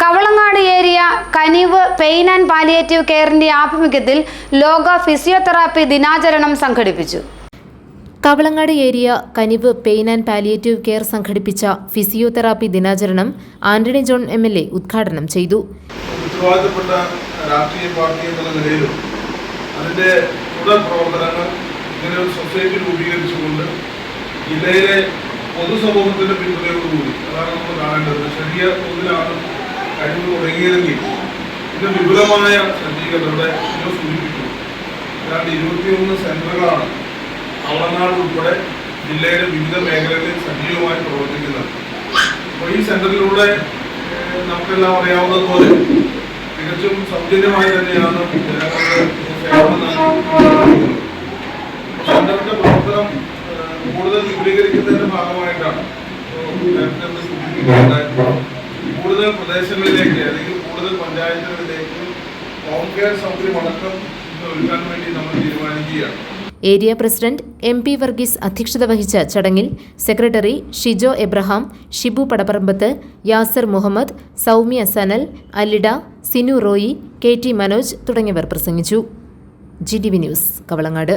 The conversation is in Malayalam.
Kavalangad area Kanivu pain and palliative കെയറിന്റെ ആഭിമുഖ്യത്തിൽ ലോക ഫിസിയോതെറാപ്പി ദിനാചരണം സംഘടിപ്പിച്ചു. Kavalangad area Kanivu pain and palliative care സംഘടിപ്പിച്ച ഫിസിയോതെറാപ്പി ദിനാചരണം Antony John M L A ഉദ്ഘാടനം ചെയ്തു. ഉത്തരവാദിത്തപ്പെട്ട രാഷ്ട്രീയ പാർട്ടി എന്നുള്ള നിലയിലും അതിന്റെ തുടർ പ്രവർത്തനങ്ങൾ ഇങ്ങനെ ഒരു സൊസൈറ്റി രൂപീകരിച്ചുകൊണ്ട് ജില്ലയിലെ പൊതുസമൂഹത്തിന്റെ പിന്തുണയോടുകൂടി അതാണ് നമ്മൾ കാണേണ്ടത്. ചെറിയ തോതിലാണ് കഴിവ് തുടങ്ങിയതെങ്കിൽ ഇത് വിപുലമായ സജ്ജീകരണം ഇവിടെ ഇത് സൂചിപ്പിച്ചു ഏതാണ്ട് ഇരുപത്തിയൊന്ന് സെന്ററുകളാണ് അവളനാട് ഉൾപ്പെടെ ജില്ലയിലെ വിവിധ മേഖലകളിൽ സജീവമായി പ്രവർത്തിക്കുന്നത് അപ്പോൾ ഈ സെന്ററിലൂടെ നമുക്കെല്ലാം അറിയാവുന്നതുപോലെ തികച്ചും സൗജന്യമായി തന്നെയാണ്. സെന്ററിന്റെ പ്രവർത്തനം കൂടുതൽ വിപുലീകരിക്കുന്നതിന്റെ ഭാഗമായിട്ടാണ് നേരത്തെ ഒന്ന് സൂചിപ്പിക്കുകയുണ്ടായി. കൂടുതൽ പ്രദേശങ്ങളിലേക്ക് അല്ലെങ്കിൽ കൂടുതൽ പഞ്ചായത്തുകളിലേക്ക് ഹോം കെയർ സൗകര്യം അടക്കം ഒരുക്കാൻ വേണ്ടി നമ്മൾ തീരുമാനിക്കുകയാണ്. Area president M P Varghese അധ്യക്ഷത വഹിച്ച ചടങ്ങിൽ secretary Shijo Abraham Shibu Padapparambath Yasar Muhammad Soumya Sanal Alida Sinu Roy K T Manoj തുടങ്ങിയവർ പ്രസംഗിച്ചു. G T V news Kavalangad.